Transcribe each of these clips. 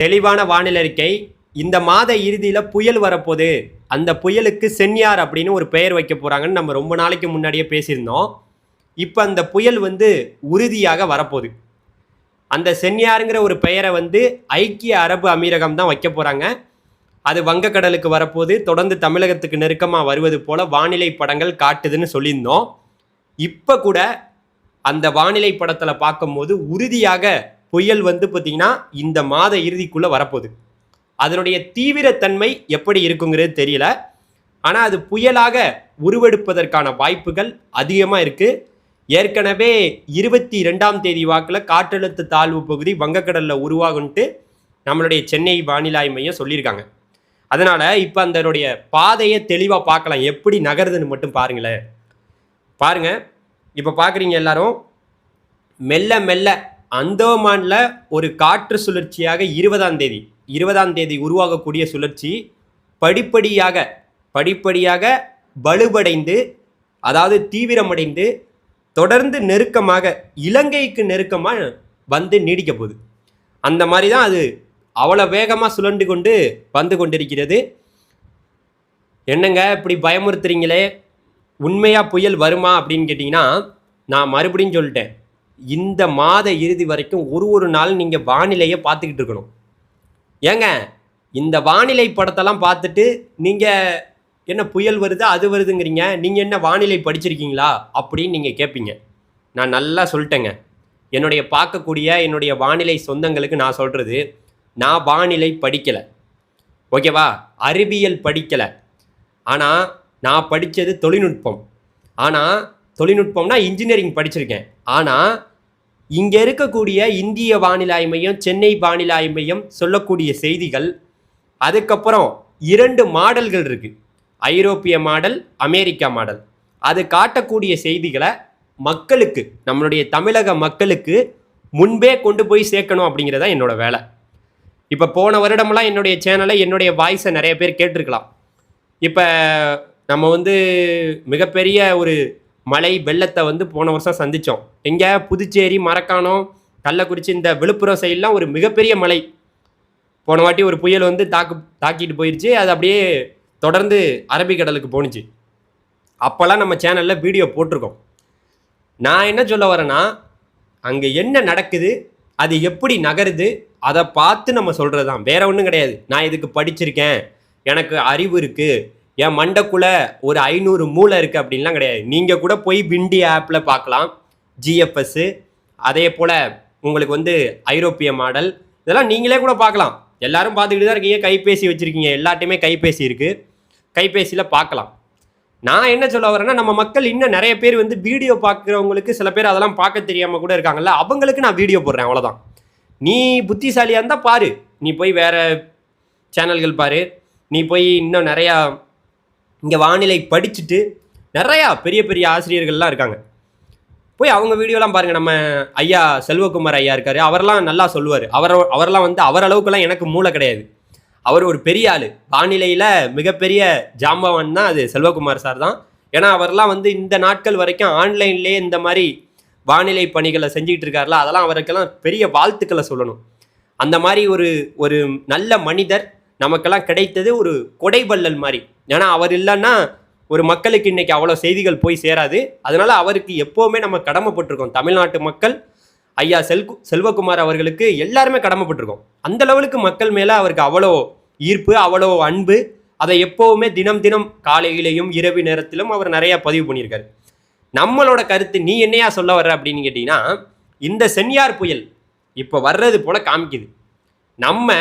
தெளிவான வானிலை அறிக்கை. இந்த மாத இறுதியில் புயல் வரப்போகுது. அந்த புயலுக்கு சென்யார் அப்படின்னு ஒரு பெயர் வைக்க போகிறாங்கன்னு நம்ம ரொம்ப நாளைக்கு முன்னாடியே பேசியிருந்தோம். இப்போ அந்த புயல் வந்து உறுதியாக வரப்போகுது. அந்த சென்யாருங்கிற ஒரு பெயரை வந்து ஐக்கிய அரபு அமீரகம் தான் வைக்க போகிறாங்க அது வங்கக்கடலுக்கு வரப்போது தொடர்ந்து தமிழகத்துக்கு நெருக்கமாக வருவது போல வானிலை படங்கள் காட்டுதுன்னு சொல்லியிருந்தோம். இப்போ கூட அந்த வானிலை படத்தில் பார்க்கும்போது உறுதியாக புயல் வந்து பார்த்தீங்கன்னா இந்த மாத இறுதிக்குள்ளே வரப்போகுது. அதனுடைய தீவிரத்தன்மை எப்படி இருக்குங்கிறது தெரியல. ஆனால் அது புயலாக உருவெடுப்பதற்கான வாய்ப்புகள் அதிகமாக இருக்குது ஏற்கனவே இருபத்தி ரெண்டாம் தேதி வாக்கில் காற்றழுத்த தாழ்வு பகுதி வங்கக்கடலில் உருவாகுன்ட்டு நம்மளுடைய சென்னை வானிலை மையம் சொல்லியிருக்காங்க. அதனால் இப்போ அதனுடைய பாதையை தெளிவாக பார்க்கலாம். எப்படி நகருதுன்னு மட்டும் பாருங்களேன். பாருங்கள் இப்போ பார்க்குறீங்க எல்லாரும். மெல்ல மெல்ல அந்தோமானில் ஒரு காற்று சுழற்சியாக இருபதாம் தேதி இருபதாம் தேதி உருவாகக்கூடிய சுழற்சி படிப்படியாக படிப்படியாக வலுவடைந்து அதாவது தீவிரமடைந்து தொடர்ந்து நெருக்கமாக இலங்கைக்கு நெருக்கமாக வந்து நீடிக்க போகுது. அந்த மாதிரி தான் அது அவ்வளோ வேகமாக சுழண்டு கொண்டு வந்து கொண்டிருக்கிறது. என்னங்க இப்படி பயமுறுத்துறீங்களே? உண்மையாக புயல் வருமா அப்படின்னு கேட்டிங்கன்னா நான் மறுபடியும் சொல்லிட்டேன். இந்த மாத இறுதி வரைக்கும் ஒரு ஒரு நாள் நீங்கள் வானிலையை பார்த்துக்கிட்டு இருக்கணும். ஏங்க இந்த வானிலை படத்தெல்லாம் பார்த்துட்டு நீங்கள் என்ன புயல் வருது அது வருதுங்கிறீங்க நீங்கள் என்ன வானிலை படிச்சிருக்கீங்களா அப்படின்னு நீங்கள் கேட்பீங்க நான் நல்லா சொல்லிட்டேங்க. என்னுடைய பார்க்கக்கூடிய என்னுடைய வானிலை சொந்தங்களுக்கு நான் சொல்கிறது நான் வானிலை படிக்கலை. ஓகேவா? அறிவியல் படிக்கலை. ஆனால் நான் படித்தது தொழில்நுட்பம். ஆனால் தொழில்நுட்பம்னா இன்ஜினியரிங் படிச்சிருக்கேன். ஆனால் இங்கே இருக்கக்கூடிய இந்திய வானிலை மையம் சென்னை வானிலை மையம் சொல்லக்கூடிய செய்திகள் அதுக்கப்புறம் இரண்டு மாடல்கள் இருக்குது ஐரோப்பிய மாடல் அமெரிக்கா மாடல். அது காட்டக்கூடிய செய்திகளை மக்களுக்கு நம்மளுடைய தமிழக மக்களுக்கு முன்பே கொண்டு போய் சேர்க்கணும் அப்படிங்கிறதா என்னோட வேலை. இப்போ போன வருடமெல்லாம் என்னுடைய சேனலை என்னுடைய வாய்ஸை நிறைய பேர் கேட்டிருக்கலாம். இப்போ நம்ம வந்து மிகப்பெரிய ஒரு மழை வெள்ளத்தை வந்து போன வருஷம் சந்தித்தோம் எங்கே புதுச்சேரி மரக்காணம் கள்ளக்குறிச்சி இந்த விழுப்புரம் சைட்லாம் ஒரு மிகப்பெரிய மழை போன வாட்டி ஒரு புயல் வந்து தாக்கு தாக்கிட்டு போயிடுச்சு அது அப்படியே தொடர்ந்து அரபிக்கடலுக்கு போணுச்சு. அப்போல்லாம் நம்ம சேனலில் வீடியோ போட்டிருக்கோம். நான் என்ன சொல்ல வரேன்னா அங்கே என்ன நடக்குது அது எப்படி நகருது அதை பார்த்து நம்ம சொல்கிறது தான் வேற ஒன்றும் கிடையாது. நான் இதுக்கு படிச்சிருக்கேன். எனக்கு அறிவு இருக்குது என் மண்டைக்குள்ளே ஒரு ஐநூறு மூளை இருக்குது அப்படின்லாம் கிடையாது. நீங்கள் கூட போய் விண்டி ஆப்பில் பார்க்கலாம். ஜிஎஃப்எஸ்ஸு அதே போல் உங்களுக்கு வந்து ஐரோப்பிய மாடல். இதெல்லாம் நீங்களே கூட பார்க்கலாம். எல்லாரும் பார்த்துக்கிட்டு தான் இருக்கீங்க. கைபேசி வச்சுருக்கீங்க. எல்லாட்டையுமே கைபேசி இருக்குது கைபேசியில் பார்க்கலாம். நான் என்ன சொல்ல வரேன்னா நம்ம மக்கள் இன்னும் நிறைய பேர் வந்து வீடியோ பார்க்குறவங்களுக்கு சில பேர் அதெல்லாம் பார்க்க தெரியாமல் கூட இருக்காங்கல்ல அவங்களுக்கு நான் வீடியோ போடுறேன் அவ்வளோதான் நீ புத்திசாலியாக இருந்தால் பாரு. நீ போய் வேறு சேனல்கள் பாரு. நீ போய் இன்னும் நிறையா இங்கே வானிலை படிச்சுட்டு நிறையா பெரிய பெரிய ஆசிரியர்கள்லாம் இருக்காங்க. போய் அவங்க வீடியோலாம் பாருங்கள் நம்ம ஐயா செல்வகுமார் ஐயா இருக்கார். அவரெல்லாம் நல்லா சொல்லுவார். அவர் அவரெல்லாம் வந்து அவரளவுக்குலாம் எனக்கு மூளை கிடையாது. அவர் ஒரு பெரிய ஆள். வானிலையில் மிகப்பெரிய ஜாம்பவான் தான் அது செல்வகுமார் சார் தான். ஏன்னா அவர்லாம் வந்து இந்த நாட்கள் வரைக்கும் ஆன்லைன்லேயே இந்த மாதிரி வானிலை பணிகளை செஞ்சுக்கிட்டு இருக்காருல அதெல்லாம் அவருக்கெல்லாம் பெரிய வாழ்த்துக்களை சொல்லணும். அந்த மாதிரி ஒரு ஒரு நல்ல மனிதர் நமக்கெல்லாம் கிடைத்தது ஒரு கொடைவள்ளல் மாதிரி. ஏன்னா அவர் இல்லைன்னா ஒரு மக்களுக்கு இன்னைக்கு அவ்வளோ செய்திகள் போய் சேராது. அதனால அவருக்கு எப்போவுமே நம்ம கடமைப்பட்டிருக்கோம். தமிழ்நாட்டு மக்கள் ஐயா செல் செல்வகுமார் அவர்களுக்கு எல்லாருமே கடமைப்பட்டிருக்கோம். அந்த லெவலுக்கு மக்கள் மேலே அவருக்கு அவ்வளோ ஈர்ப்பு அவ்வளோ அன்பு அதை எப்போவுமே தினம் தினம் காலையிலையும் இரவு நேரத்திலும் அவர் நிறையா பதிவு பண்ணியிருக்காரு. நம்மளோட கருத்து நீ என்னையா சொல்ல வர்ற அப்படின்னு கேட்டிங்கன்னா இந்த சென்யார் புயல் இப்போ வர்றது போல் காமிக்குது. நம்ம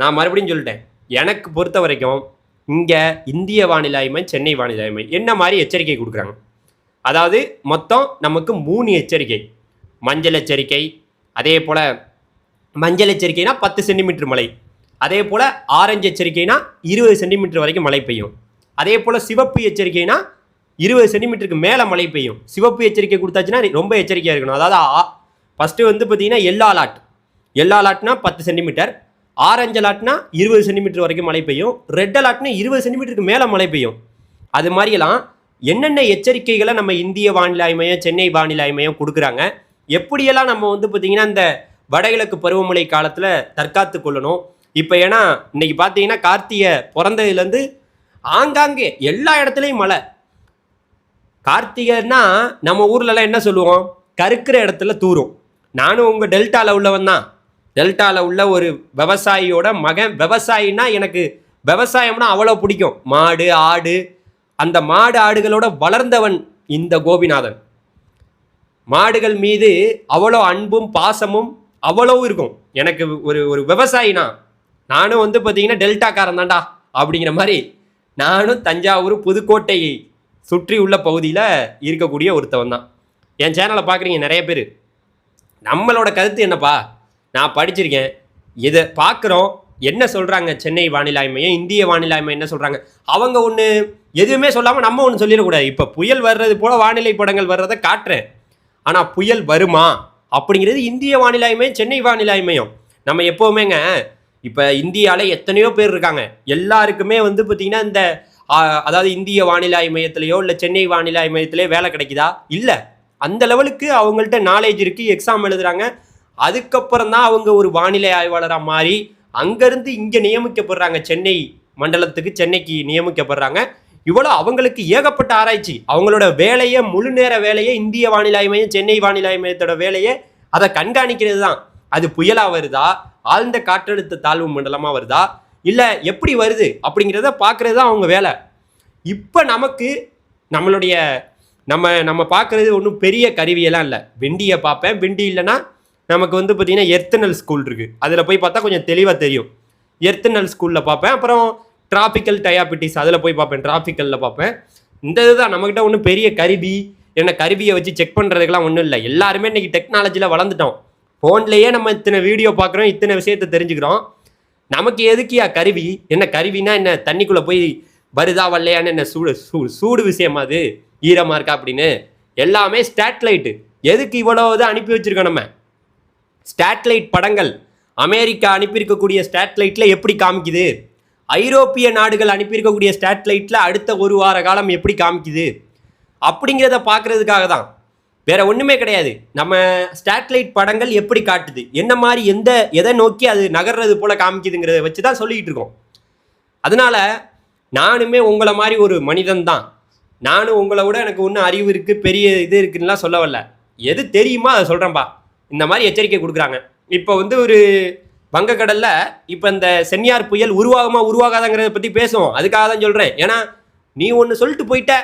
நான் மறுபடியும் சொல்லிட்டேன். எனக்கு பொறுத்த வரைக்கும் இங்கே இந்திய வானிலை ஆய்வு சென்னை வானிலை ஆய்வு என்ன மாதிரி எச்சரிக்கை கொடுக்குறாங்க? அதாவது மொத்தம் நமக்கு மூணு எச்சரிக்கை. மஞ்சள் எச்சரிக்கை அதே போல் மஞ்சள் எச்சரிக்கைனா பத்து சென்டிமீட்டர் மழை. அதே போல் ஆரஞ்சு எச்சரிக்கைனா இருபது சென்டிமீட்டர் வரைக்கும் மழை பெய்யும். அதே போல் சிவப்பு எச்சரிக்கைனா இருபது சென்டிமீட்டருக்கு மேலே மழை பெய்யும். சிவப்பு எச்சரிக்கை கொடுத்தாச்சுன்னா ரொம்ப எச்சரிக்கையாக இருக்கணும். அதாவது ஃபஸ்ட்டு வந்து பார்த்தீங்கன்னா எல்லோ அலாட் எல்லோ அலாட்னா பத்து சென்டிமீட்டர். ஆரஞ்சு அலாட்னா இருபது சென்டிமீட்டர் வரைக்கும் மழை பெய்யும். ரெட் அலாட்னா இருபது சென்டிமீட்டருக்கு மேலே மழை பெய்யும். அது மாதிரியெல்லாம் என்னென்ன எச்சரிக்கைகளை நம்ம இந்திய வானிலை மையம் சென்னை வானிலை மையம் கொடுக்குறாங்க? எப்படியெல்லாம் நம்ம வந்து பார்த்திங்கன்னா இந்த வடகிழக்கு பருவமழை காலத்தில் தற்காத்து கொள்ளணும்? இப்போ ஏன்னா இன்னைக்கு பார்த்தீங்கன்னா கார்த்திகை பிறந்ததுலேருந்து ஆங்காங்கே எல்லா இடத்துலையும் மழை. கார்த்திகைன்னா நம்ம ஊர்லலாம் என்ன சொல்லுவோம்? கருக்கிற இடத்துல தூரும். நானும் உங்கள் டெல்டாவில் உள்ளவன் தான் டெல்டாவில் உள்ள ஒரு விவசாயியோட மகன் விவசாயின்னா எனக்கு விவசாயம்னா அவ்வளோ பிடிக்கும். மாடு ஆடு அந்த மாடு ஆடுகளோட வளர்ந்தவன் இந்த கோபிநாதன். மாடுகள் மீது அவ்வளோ அன்பும் பாசமும் அவ்வளோ இருக்கும். எனக்கு ஒரு ஒரு விவசாயினா நானும் வந்து பார்த்தீங்கன்னா டெல்டாக்காரன் தான்டா அப்படிங்கிற மாதிரி நானும் தஞ்சாவூர் புதுக்கோட்டையை சுற்றி உள்ள பகுதியில் இருக்கக்கூடிய ஒருத்தவன் தான். என் சேனலை பார்க்குறீங்க நிறைய பேர். நம்மளோட கருத்து என்னப்பா? நான் படிச்சிருக்கேன். இதை பார்க்குறோம். என்ன சொல்கிறாங்க சென்னை வானிலை மையம் இந்திய வானிலை மையம் என்ன சொல்கிறாங்க அவங்க ஒன்று எதுவுமே சொல்லாமல் நம்ம ஒன்று சொல்லிடக்கூடாது. இப்போ புயல் வர்றது போல் வானிலை படங்கள் வர்றதை காட்டுறேன். ஆனால் புயல் வருமா? அப்படிங்கிறது இந்திய வானிலை மையம் சென்னை வானிலை மையம் நம்ம எப்போவுமேங்க இப்போ இந்தியாவில் எத்தனையோ பேர் இருக்காங்க. எல்லாருக்குமே வந்து பார்த்திங்கன்னா இந்த அதாவது இந்திய வானிலை மையத்திலையோ மையத்திலேயோ இல்லை சென்னை வானிலை மையத்திலேயோ வேலை கிடைக்குதா? இல்லை. அந்த லெவலுக்கு அவங்கள்ட்ட நாலேஜ் இருக்குது எக்ஸாம் எழுதுகிறாங்க அதுக்கப்புறம் தான் அவங்க ஒரு வானிலை ஆய்வாளராக மாறி அங்கேருந்து இங்கே நியமிக்கப்படுறாங்க. சென்னை மண்டலத்துக்கு சென்னைக்கு நியமிக்கப்படுறாங்க. இவ்வளோ அவங்களுக்கு ஏகப்பட்ட ஆராய்ச்சி. அவங்களோட வேலையை முழு நேர வேலையை இந்திய வானிலை மையம் சென்னை வானிலை மையத்தோட வேலையை அதை கண்காணிக்கிறது தான் அது புயலாக வருதா? ஆழ்ந்த காற்றழுத்த தாழ்வு மண்டலமாக வருதா? இல்லை எப்படி வருது? அப்படிங்கிறத பார்க்குறது தான் அவங்க வேலை. இப்போ நமக்கு நம்மளுடைய நம்ம நம்ம பார்க்குறது ஒன்றும் பெரிய கருவியெல்லாம் இல்லை. வெண்டியை பார்ப்பேன். வெண்டி இல்லைன்னா நமக்கு வந்து பார்த்திங்கன்னா எர்த்தனல் ஸ்கூல் இருக்குது அதில் போய் பார்த்தா கொஞ்சம் தெளிவாக தெரியும். எர்த்தனல் ஸ்கூலில் பார்ப்பேன். அப்புறம் டிராபிக்கல் டயாபிட்டிஸ் அதில் போய் பார்ப்பேன். டிராபிக்கலில் பார்ப்பேன். இந்த இதுதான். நம்மக்கிட்ட ஒன்றும் பெரிய கருவி என்ன கருவியை வச்சு செக் பண்ணுறதுக்கெல்லாம் ஒன்றும் இல்லை. எல்லாருமே இன்றைக்கி டெக்னாலஜியில் வளர்ந்துட்டோம். ஃபோன்லேயே நம்ம இத்தனை வீடியோ பார்க்குறோம் இத்தனை விஷயத்த தெரிஞ்சுக்கிறோம். நமக்கு எதுக்கியா கருவி? என்ன கருவினா என்ன? தண்ணிக்குள்ளே போய் வருதா வரலையான்னு என்ன சூடு சூடு சூடு விஷயமா அது. ஈரமாக இருக்கா அப்படின்னு. எல்லாமே ஸ்டேட்லைட்டு எதுக்கு இவ்வளோ இதை அனுப்பி வச்சுருக்கோம் நம்ம? ஸ்டாட்லைட் படங்கள். அமெரிக்கா அனுப்பியிருக்கக்கூடிய ஸ்டேட்லைட்டில் எப்படி காமிக்குது? ஐரோப்பிய நாடுகள் அனுப்பியிருக்கக்கூடிய ஸ்டாட்லைட்டில் அடுத்த ஒரு வார காலம் எப்படி காமிக்குது? அப்படிங்கிறத பார்க்குறதுக்காக தான். வேறு ஒன்றுமே கிடையாது. நம்ம ஸ்டாட்லைட் படங்கள் எப்படி காட்டுது? என்ன மாதிரி எந்த எதை நோக்கி அது நகர்றது போல் காமிக்குதுங்கிறத வச்சு தான் சொல்லிக்கிட்டு இருக்கோம். அதனால நானுமே உங்களை மாதிரி ஒரு மனிதன் தான். நானும் உங்களை விட எனக்கு ஒன்றும் அறிவு இருக்குது பெரிய இது இருக்குன்னுலாம் சொல்ல வரல. எது தெரியுமோ அதை சொல்கிறேன்ப்பா இந்த மாதிரி எச்சரிக்கை கொடுக்குறாங்க. இப்போ வந்து ஒரு வங்கக்கடலில் இப்போ இந்த சென்னியார் புயல் உருவாகுமா உருவாகாதங்கிறத பற்றி பேசுவோம். அதுக்காக தான் சொல்கிறேன் ஏன்னா நீ ஒன்று சொல்லிட்டு போயிட்ட.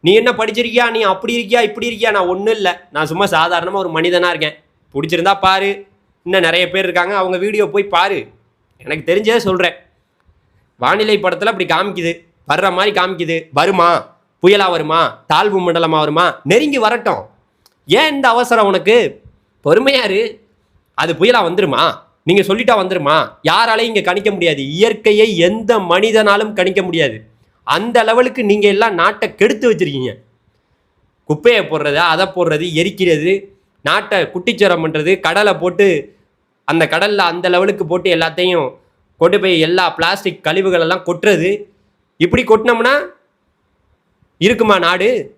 நீ என்ன படிச்சிருக்கியா? நீ அப்படி இருக்கியா இப்படி இருக்கியா? நான் ஒன்றும் இல்லை. நான் சும்மா சாதாரணமாக ஒரு மனிதனாக இருக்கேன். பிடிச்சிருந்தா பாரு. இன்னும் நிறைய பேர் இருக்காங்க. அவங்க வீடியோ போய் பாரு. எனக்கு தெரிஞ்சதை சொல்கிறேன் வானிலை படத்தில் அப்படி காமிக்குது. வர்ற மாதிரி காமிக்குது. வருமா? புயலாக வருமா? தாழ்வு மண்டலமாக வருமா? நெருங்கி வரட்டும். ஏன் இந்த அவசரம் உனக்கு? பொறுமையாரு. அது புயலா வந்துருமா? நீங்க சொல்லிட்டா வந்துருமா? யாராலையும் இங்க கணிக்க முடியாது. இயற்கையை எந்த மனிதனாலும் கணிக்க முடியாது. அந்த லெவலுக்கு நீங்க எல்லாம் நாட்டை கெடுத்து வச்சிருக்கீங்க. குப்பையை போடுறது அதை போடுறது எரிக்கிறது நாட்டை குட்டிச்சரம் பண்ணுறது கடலை போட்டு அந்த கடலில் அந்த லெவலுக்கு போட்டு எல்லாத்தையும் கொண்டு போய் எல்லா பிளாஸ்டிக் கழிவுகள் எல்லாம் கொட்டுறது. இப்படி கொட்டினோம்னா இருக்குமா நாடு?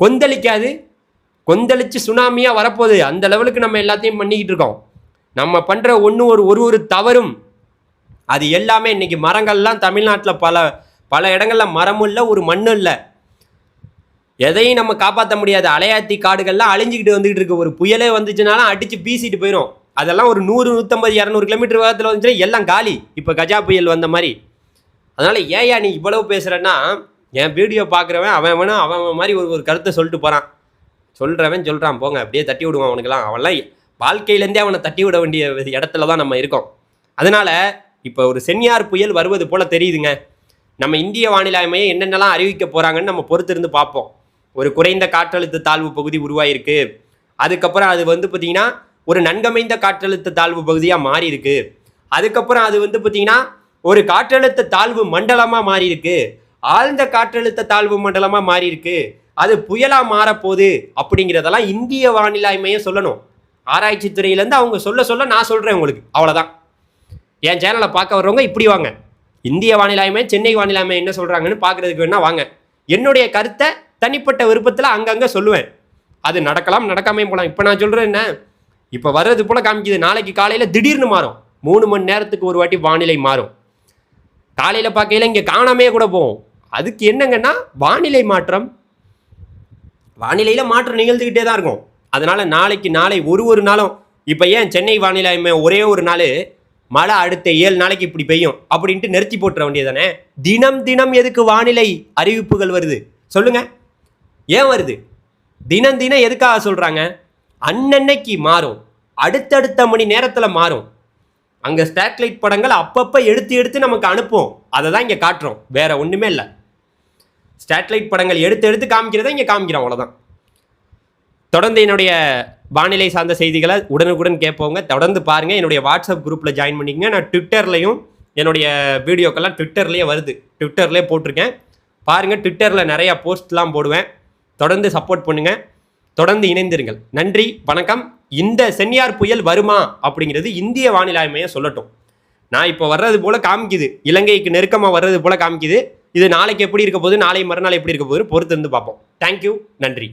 கொந்தளிக்காது. கொந்தளிச்சு சுனாமியாக வரப்போகுது. அந்த லெவலுக்கு நம்ம எல்லாத்தையும் பண்ணிக்கிட்டு இருக்கோம். நம்ம பண்ணுற ஒன்று ஒரு ஒரு ஒரு தவறும் அது எல்லாமே இன்றைக்கி மரங்கள்லாம் தமிழ்நாட்டில் பல பல இடங்களில் மரமும் இல்லை ஒரு மண்ணும் இல்லை. எதையும் நம்ம காப்பாற்ற முடியாது. அலையாத்தி காடுகள்லாம் அழிஞ்சிக்கிட்டு வந்துக்கிட்டு இருக்கு. ஒரு புயலே வந்துச்சுனாலும் அடித்து பீசிட்டு போயிடும் அதெல்லாம் ஒரு நூறு நூற்றம்பது இரநூறு கிலோமீட்டர் வேகத்தில் வந்துச்சுன்னா எல்லாம் காலி. இப்போ கஜா புயல் வந்த மாதிரி. அதனால் ஏயா நீ இவ்வளவு பேசுகிறேன்னா என் வீடியோ பார்க்குறவன் அவன் வேணும் அவன் அவன் மாதிரி ஒரு ஒரு கருத்தை சொல்லிட்டு போகிறான் சொல்கிறவன் சொல்கிறான் போங்க அப்படியே தட்டி விடுவான் அவனுக்கெல்லாம். அவன்லாம் வாழ்க்கையிலேருந்தே அவனை தட்டி விட வேண்டிய இடத்துல தான் நம்ம இருக்கோம். அதனால் இப்போ ஒரு சென்னியார் புயல் வருவது போல் தெரியுதுங்க. நம்ம இந்திய வானிலை அமையை என்னென்னலாம் அறிவிக்க போகிறாங்கன்னு நம்ம பொறுத்திருந்து பார்ப்போம். ஒரு குறைந்த காற்றழுத்த தாழ்வு பகுதி உருவாயிருக்கு. அதுக்கப்புறம் அது வந்து பார்த்திங்கன்னா ஒரு நன்கமைந்த காற்றழுத்த தாழ்வு பகுதியாக மாறி இருக்கு அதுக்கப்புறம் அது வந்து பார்த்திங்கன்னா ஒரு காற்றழுத்த தாழ்வு மண்டலமாக மாறி இருக்கு ஆழ்ந்த காற்றழுத்த தாழ்வு மண்டலமாக மாறி இருக்கு அது புயலாக மாறப்போகுது அப்படிங்கிறதெல்லாம் இந்திய வானிலை மையம் சொல்லணும். ஆராய்ச்சி துறையிலேருந்து அவங்க சொல்ல சொல்ல நான் சொல்கிறேன் உங்களுக்கு. அவ்வளோதான் என் சேனலை பார்க்க வர்றவங்க இப்படி வாங்க. இந்திய வானிலை மையம் சென்னை வானிலை மையம் என்ன சொல்கிறாங்கன்னு பார்க்குறதுக்கு வேணா வாங்க. என்னுடைய கருத்தை தனிப்பட்ட விருப்பத்தில் அங்கங்கே சொல்லுவேன். அது நடக்கலாம் நடக்காமையும் போகலாம். இப்போ நான் சொல்கிறேன் என்ன? இப்போ வர்றது போல் காமிக்குது. நாளைக்கு காலையில் திடீர்னு மாறும். மூணு மணி நேரத்துக்கு ஒரு வாட்டி வானிலை மாறும். காலையில் பார்க்கையில இங்கே காணாமே கூட போகும். அதுக்கு என்னங்கன்னா வானிலை மாற்றம் வானிலையில் மாற்றம் நிகழ்ந்துக்கிட்டே தான் இருக்கும். அதனால் நாளைக்கு நாளை ஒரு ஒரு நாளும் இப்போ ஏன் சென்னை வானிலை ஒரே ஒரு நாள் மழை அடுத்த ஏழு நாளைக்கு இப்படி பெய்யும் அப்படின்ட்டு நிறுத்தி போட்டுற வேண்டியதானே தினம் தினம் எதுக்கு வானிலை அறிவிப்புகள் வருது? சொல்லுங்க. ஏன் வருது? தினம் தினம் எதுக்காக சொல்கிறாங்க அன்னன்னைக்கு மாறும். அடுத்தடுத்த மணி நேரத்தில் மாறும். அங்கே ஸ்டேட்லைட் படங்கள் அப்பப்போ எடுத்து எடுத்து நமக்கு அனுப்புவோம் அதை தான் இங்கே காட்டுறோம். வேற ஒன்றுமே இல்லை. ஸ்டேட்லைட் படங்கள் எடுத்து எடுத்து காமிக்கிறத இங்கே காமிக்கிறோம் அவ்வளோதான் தொடர்ந்து என்னுடைய வானிலை சார்ந்த செய்திகளை உடனுக்குடன் கேட்பவங்க தொடர்ந்து பாருங்கள் என்னுடைய வாட்ஸ்அப் குரூப்பில் ஜாயின் பண்ணிக்கங்க. நான் ட்விட்டர்லையும் என்னுடைய வீடியோக்கெல்லாம் ட்விட்டர்லேயே வருது. ட்விட்டர்லேயே போட்டிருக்கேன். பாருங்கள் ட்விட்டரில் நிறையா போஸ்ட்லாம் போடுவேன். தொடர்ந்து சப்போர்ட் பண்ணுங்கள் தொடர்ந்து இணைந்திருங்கள். நன்றி வணக்கம். இந்த சென்னியார் புயல் வருமா அப்படிங்கிறது இந்திய வானிலை ஆய்வு மையம் சொல்லட்டும். நான் இப்போ வர்றது போல காமிக்குது. இலங்கைக்கு நெருக்கமாக வர்றது போல காமிக்குது. இது நாளைக்கு எப்படி இருக்க போகுது? நாளை மறுநாள் எப்படி இருக்க போகுது பொறுத்து இருந்து பார்ப்போம் தேங்க்யூ நன்றி.